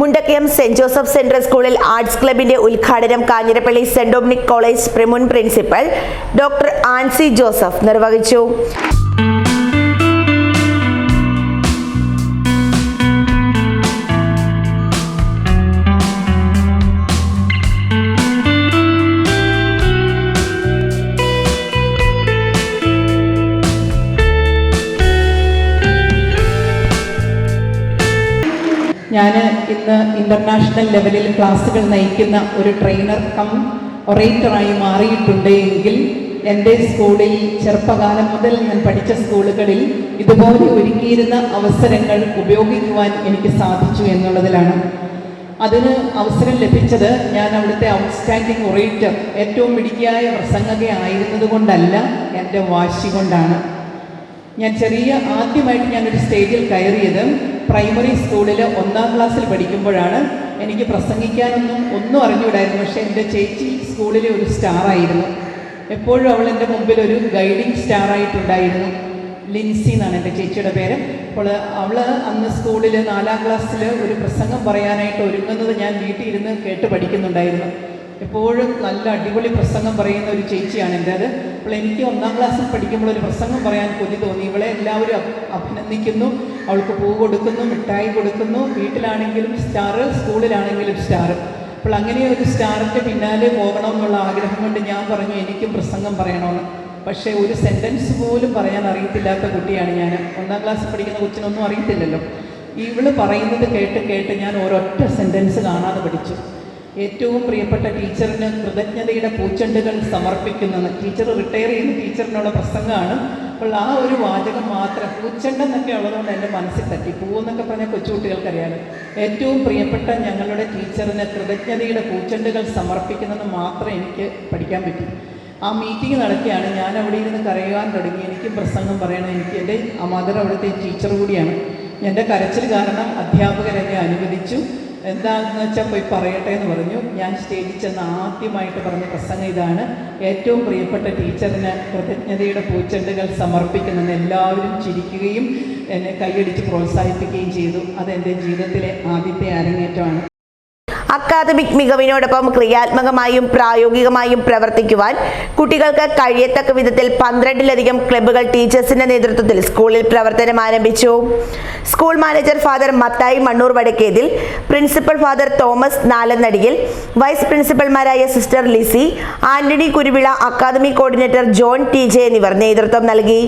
Mundakayam saint Joseph central സ്കൂളിൽ arts ക്ലബിന്റെ ഉദ്ഘാടനം കാഞ്ഞിരപ്പള്ളി സെന്റ് ഡൊമിനിക് കോളേജ് പ്രിമുൻ പ്രിൻസിപ്പൽ ഡോക്ടർ ആൻസി ജോസഫ് നിർവഹിച്ചു. ഞാൻ ഇന്ന് ഇന്റർനാഷണൽ ലെവലിൽ ക്ലാസ്സുകൾ നയിക്കുന്ന ഒരു ട്രെയിനർ കം ഒറേറ്ററായി മാറിയിട്ടുണ്ട് എങ്കിൽ എന്റെ സ്കൂളിൽ ചെറുപ്പകാലം മുതൽ ഞാൻ പഠിച്ച സ്കൂളുകളിൽ ഇതുപോലെ ഒരുക്കിയിരുന്ന അവസരങ്ങൾ ഉപയോഗിക്കുവാൻ എനിക്ക് സാധിച്ചു എന്നുള്ളതിലാണ്. അതിന് അവസരം ലഭിച്ചത് ഞാൻ അവിടുത്തെ ഔട്ട്സ്റ്റാൻഡിംഗ് ഒറേറ്റർ ഏറ്റവും മിടുക്കിയായ പ്രസംഗകയായിരുന്നത് കൊണ്ടല്ല എന്റെ വാശി കൊണ്ടാണ്. ഞാൻ ചെറിയ ആദ്യമായിട്ട് ഞാനൊരു സ്റ്റേജിൽ കയറിയത് പ്രൈമറി സ്കൂളിൽ ഒന്നാം ക്ലാസ്സിൽ പഠിക്കുമ്പോഴാണ് എനിക്ക് പ്രസംഗിക്കാനൊന്നും ഒന്നും അറിഞ്ഞുകൂടായിരുന്നു. പക്ഷേ എന്റെ ചേച്ചി സ്കൂളിലെ ഒരു സ്റ്റാറായിരുന്നു എപ്പോഴും അവൾ എന്റെ മുമ്പിൽ ഒരു ഗൈഡിങ് സ്റ്റാറായിട്ടുണ്ടായിരുന്നു ലിൻസി എന്നാണ് എന്റെ ചേച്ചിയുടെ പേര്. അപ്പോൾ അവൾ അന്ന് സ്കൂളിൽ നാലാം ക്ലാസ്സിൽ ഒരു പ്രസംഗം പറയാനായിട്ട് ഒരുങ്ങുന്നത് ഞാൻ വീട്ടിൽ ഇരുന്ന് കേട്ട് പഠിക്കുന്നുണ്ടായിരുന്നു. എപ്പോഴും നല്ല അടിപൊളി പ്രസംഗം പറയുന്ന ഒരു ചേച്ചിയാണ് എന്റെ അത്. അപ്പോൾ എനിക്ക് ഒന്നാം ക്ലാസ്സിൽ പഠിക്കുമ്പോൾ ഒരു പ്രസംഗം പറയാൻ കൊതി തോന്നി. ഇവളെ എല്ലാവരും അഭിനന്ദിക്കുന്നു. അവൾക്ക് പൂ കൊടുക്കുന്നു മിഠായി കൊടുക്കുന്നു. വീട്ടിലാണെങ്കിലും സ്റ്റാർ സ്കൂളിലാണെങ്കിലും സ്റ്റാർ. അപ്പോൾ അങ്ങനെ ഒരു സ്റ്റാറിന്റെ പിന്നാലെ പോകണമെന്നുള്ള ആഗ്രഹം കൊണ്ട് ഞാൻ പറഞ്ഞു എനിക്കും പ്രസംഗം പറയണമെന്ന്. പക്ഷേ ഒരു സെന്റൻസ് പോലും പറയാൻ അറിയത്തില്ലാത്ത കുട്ടിയാണ് ഞാൻ. ഒന്നാം ക്ലാസ്സിൽ പഠിക്കുന്ന കൊച്ചിനൊന്നും അറിയത്തില്ലല്ലോ. ഇവൾ പറയുന്നത് കേട്ട് കേട്ട് ഞാൻ ഒരൊറ്റ സെന്റൻസ് കാണാതെ പഠിച്ചു. ഏറ്റവും പ്രിയപ്പെട്ട ടീച്ചറിന് കൃതജ്ഞതയുടെ പൂച്ചെണ്ടുകൾ സമർപ്പിക്കുന്നത്. ടീച്ചർ റിട്ടയർ ചെയ്യുന്ന ടീച്ചറിനുള്ള പ്രസംഗമാണ്. അപ്പോൾ ആ ഒരു വാചകം മാത്രം പൂച്ചെണ്ടെന്നൊക്കെ ഉള്ളതുകൊണ്ട് എന്റെ മനസ്സിൽ തട്ടി പൂവെന്നൊക്കെ പറഞ്ഞാൽ കൊച്ചുകുട്ടികൾക്കറിയാം ഏറ്റവും പ്രിയപ്പെട്ട ഞങ്ങളുടെ ടീച്ചറിന് കൃതജ്ഞതയുടെ പൂച്ചെണ്ടുകൾ സമർപ്പിക്കുന്നത് മാത്രം എനിക്ക് പഠിക്കാൻ പറ്റി. ആ മീറ്റിംഗ് നടക്കുകയാണ്. ഞാൻ അവിടെ ഇരുന്ന് കരയുവാൻ തുടങ്ങി. എനിക്ക് പ്രസംഗം പറയണം. എനിക്ക് എന്റെ മദർ അവിടുത്തെ ടീച്ചർ കൂടിയാണ്. എന്റെ കരച്ചിൽ കാരണം അധ്യാപകരെന്നെ അനുവദിച്ചു. എന്താണെന്ന് വെച്ചാൽ പോയി പറയട്ടെ എന്ന് പറഞ്ഞു. ഞാൻ സ്റ്റേജിൽ ചെന്ന് ആദ്യമായിട്ട് പറഞ്ഞ പ്രസംഗം ഇതാണ്. ഏറ്റവും പ്രിയപ്പെട്ട ടീച്ചറിന് കൃതജ്ഞതയുടെ പൂച്ചെണ്ടുകൾ സമർപ്പിക്കുന്നെന്ന് എല്ലാവരും ചിരിക്കുകയും എന്നെ കൈയടിച്ച് പ്രോത്സാഹിപ്പിക്കുകയും ചെയ്തു. അതെന്റെ ജീവിതത്തിലെ ആദ്യത്തെ അരങ്ങേറ്റമാണ്. അക്കാദമിക് മികവിനോടൊപ്പം ക്രിയാത്മകമായും പ്രായോഗികമായും പ്രവർത്തിക്കുവാൻ കുട്ടികൾക്ക് കഴിയത്തക്ക വിധത്തിൽ പന്ത്രണ്ടിലധികം ക്ലബ്ബുകൾ ടീച്ചേഴ്സിന്റെ നേതൃത്വത്തിൽ സ്കൂളിൽ പ്രവർത്തനം ആരംഭിച്ചു. School manager father Mathai Mannur Vadakkethil principal father Thomas Nalanadiyil vice പ്രിൻസിപ്പൽമാരായ sister Lissy Antony Kuruvila academy coordinator John T J എന്നിവർ നേതൃത്വം നൽകി.